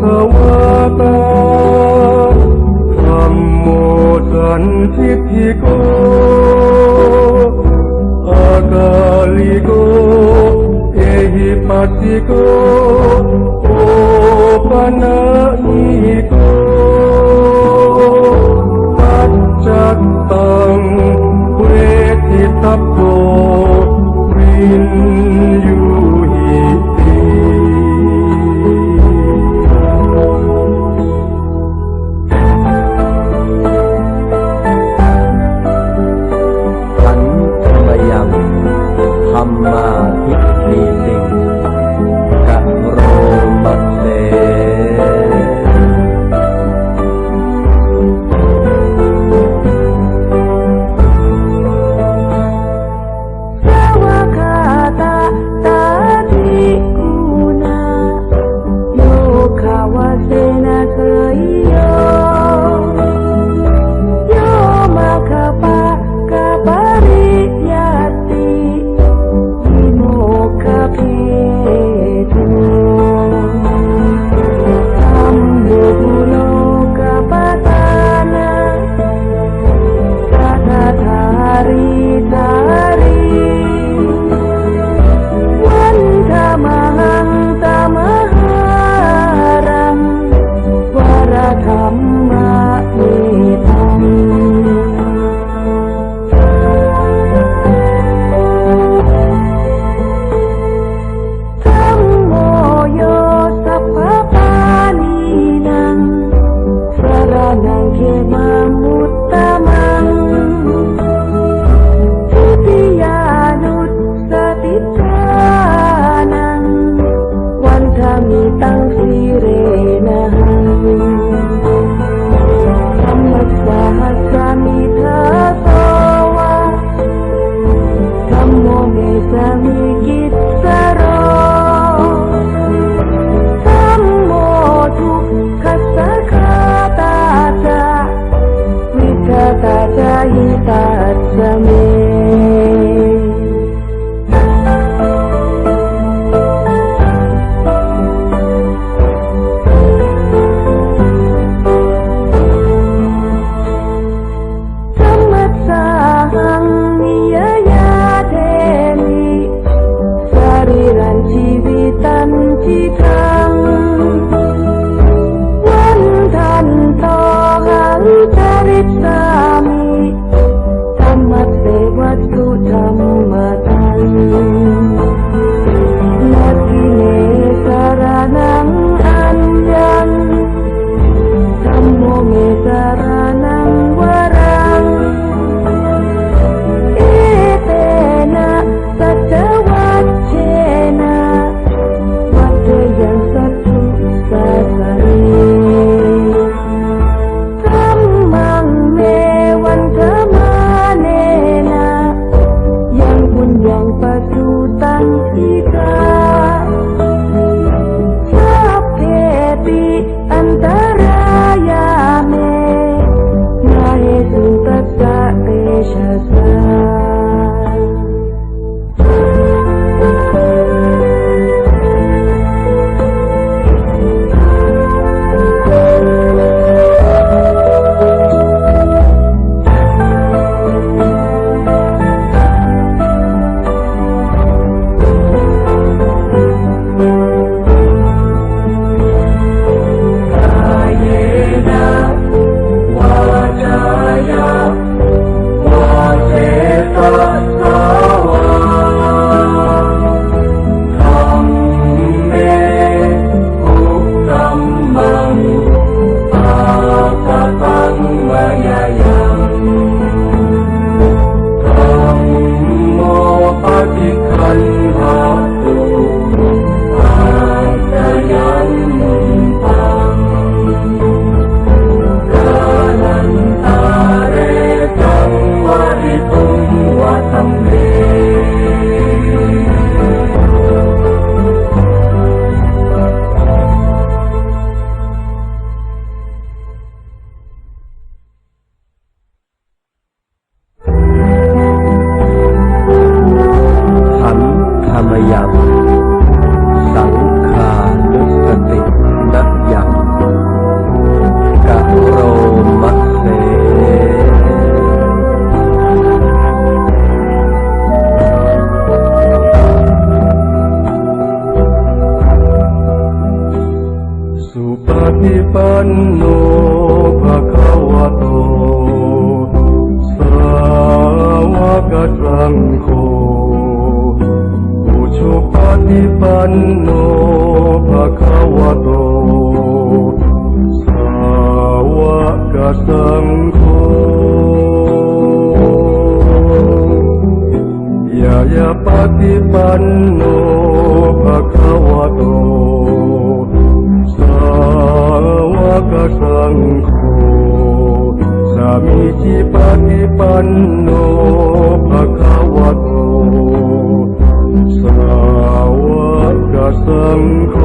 kawata Sammodan Tithiko Akaligo Ehipatiko Opana โนภะคะวะโต สาวกสังโฆอุชุปฏิปันโนภะคะวะโต สาวกสังโฆยายาปฏิปันโนภะคะวะโต สังโฆสามีจิปฏิปันโนภะคะวะโตสาวกสังโฆ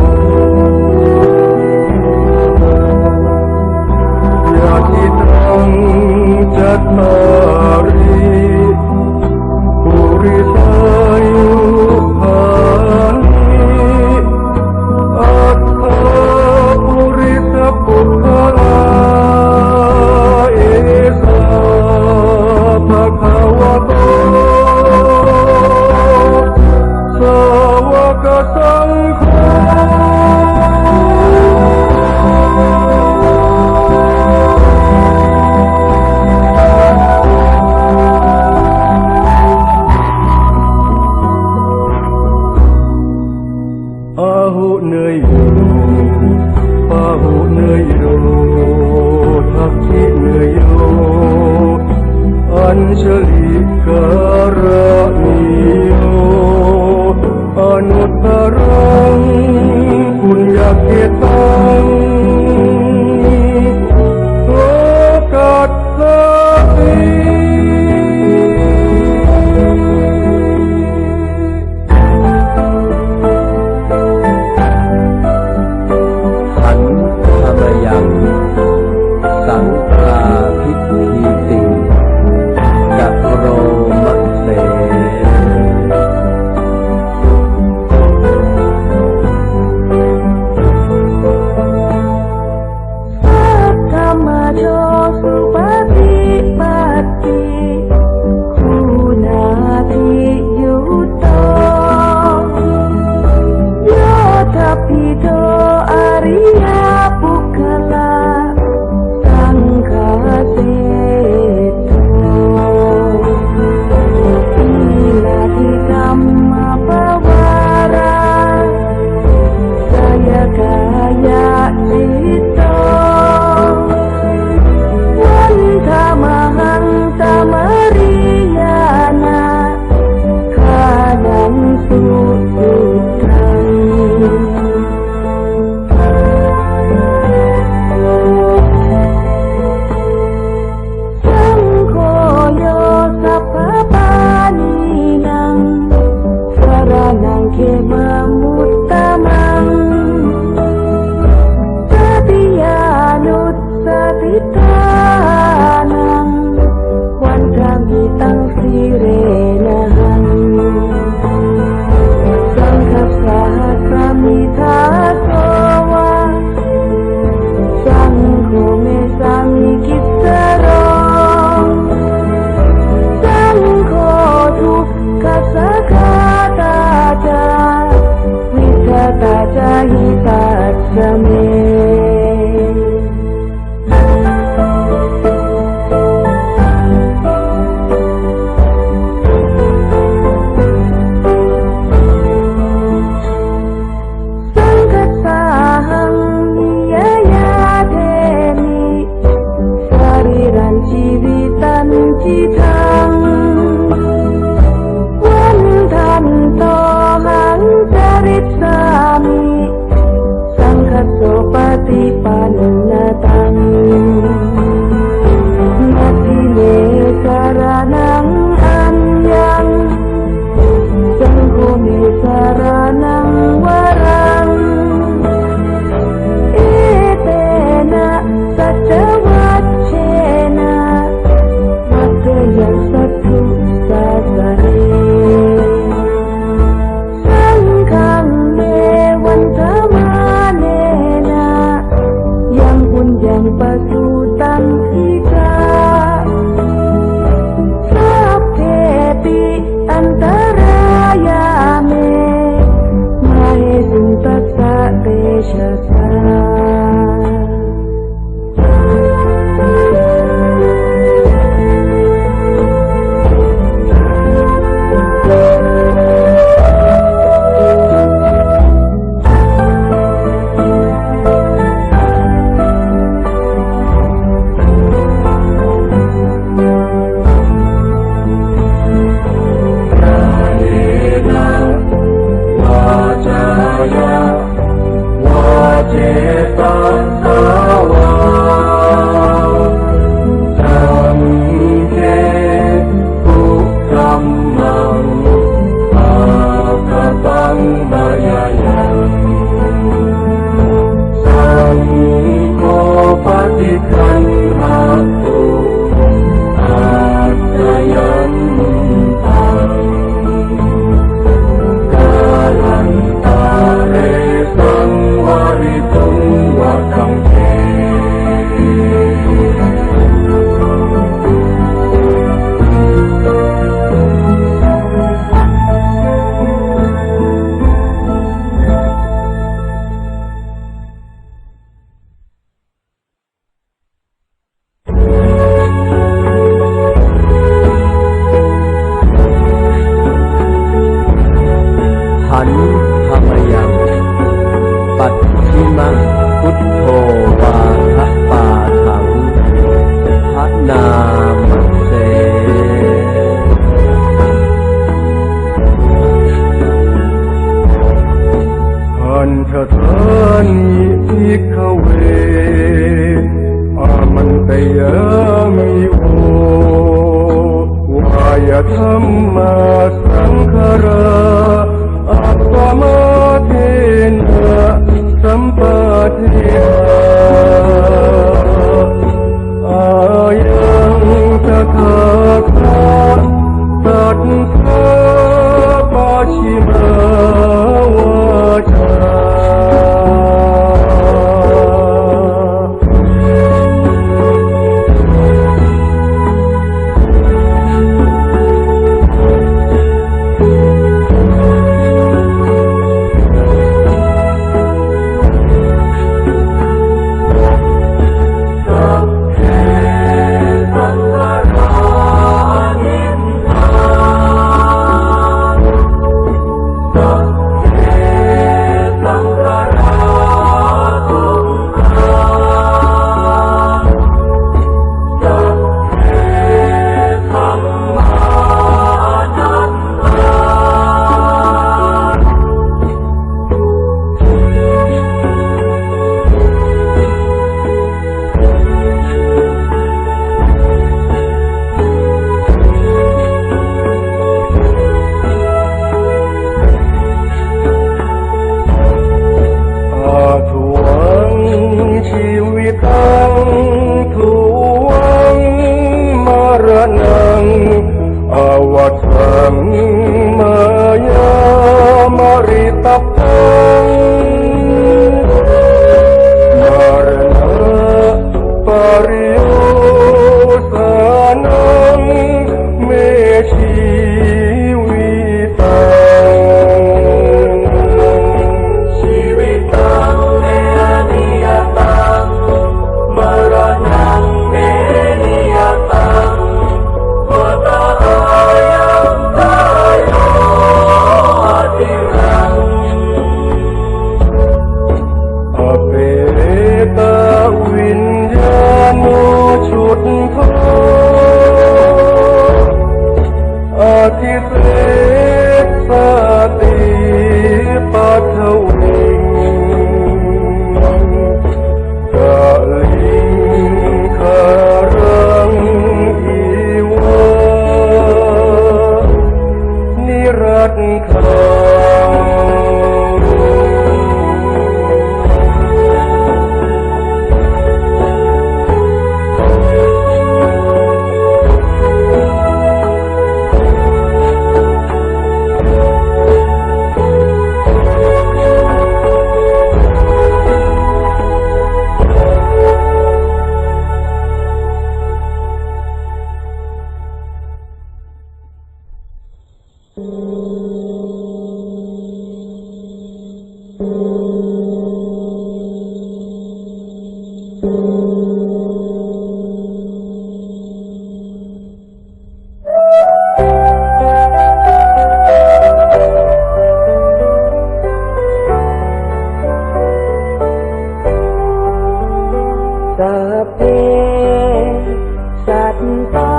ตา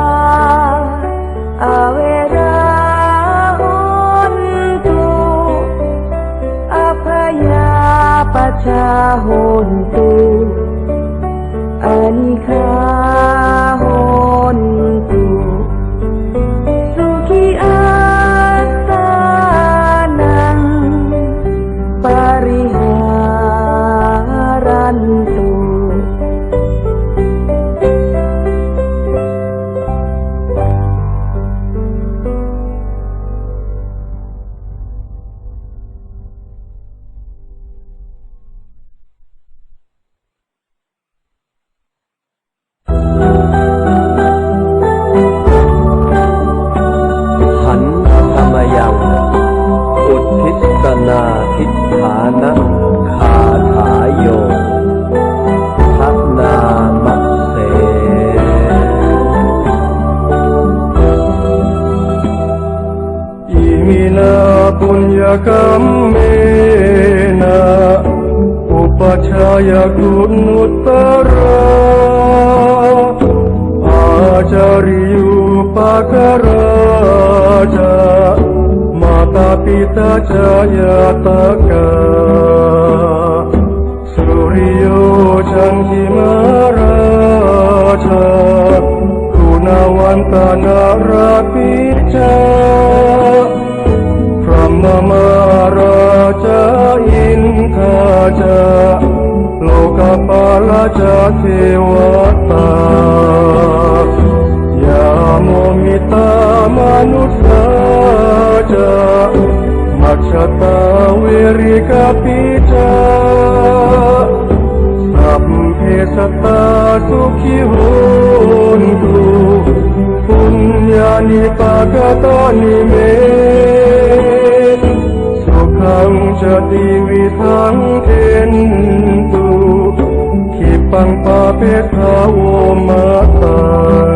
อเวราอุนตุอภยปชาหุ่นตุ కమ్మేన ఉపాధ్యాయ గుణోత్తర ఆచార్యుపకరాజ మాతా పిత జయతక సూర్యో చంగిమరాజ గుణవంతన రపిచ Mama จะอินทาจะโลกปาลาจะเทวตายามมิตามนุษย์จะ Maksata wiri kapita Sabhe sata sukhi hontu Punyani pagatani mei ทังชาติวิทังเทนตุขิปังปาเพทาวมาตา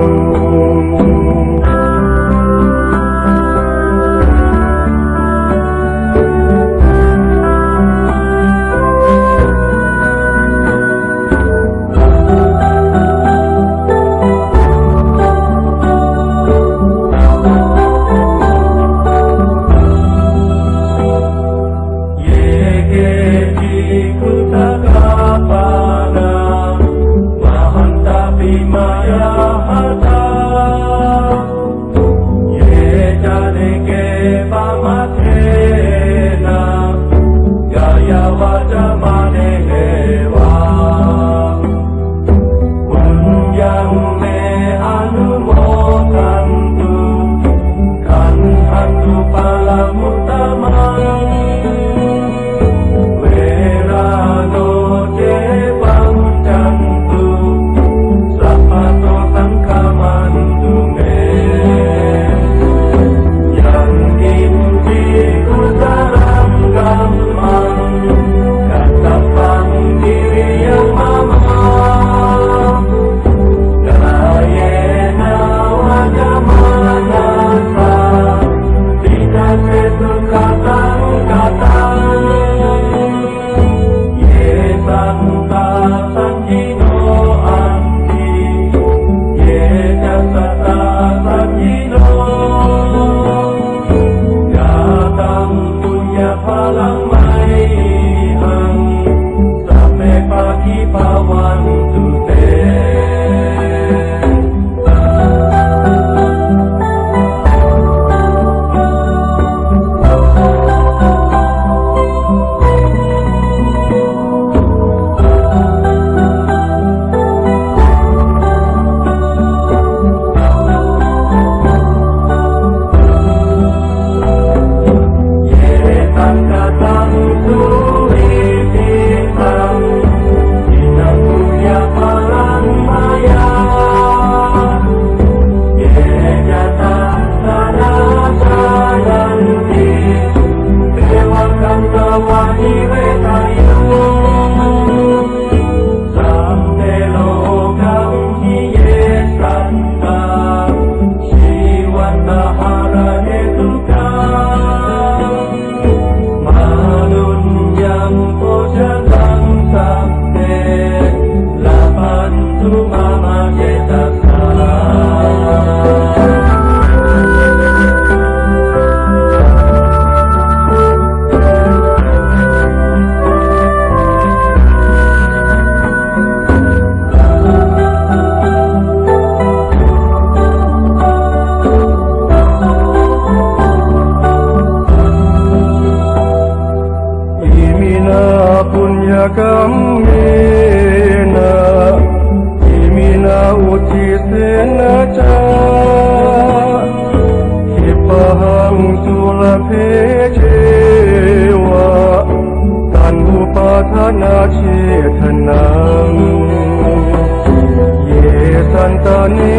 ตานี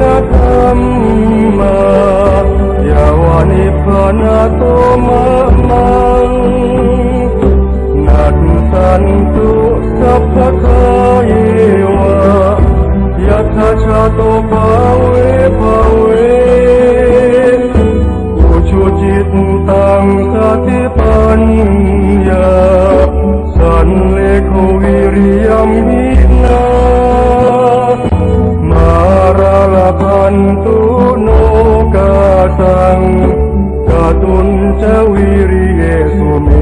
นาธรรมายาวานิพานาโตมะมังนัดสันตุสัพพะคายวะยัตถชาโตภาเวภาเวปุชุจิตตังสติปัญญาสันเลโควิริยมิ พันตุโนกาตังกาตุนเจวิริเยสุเม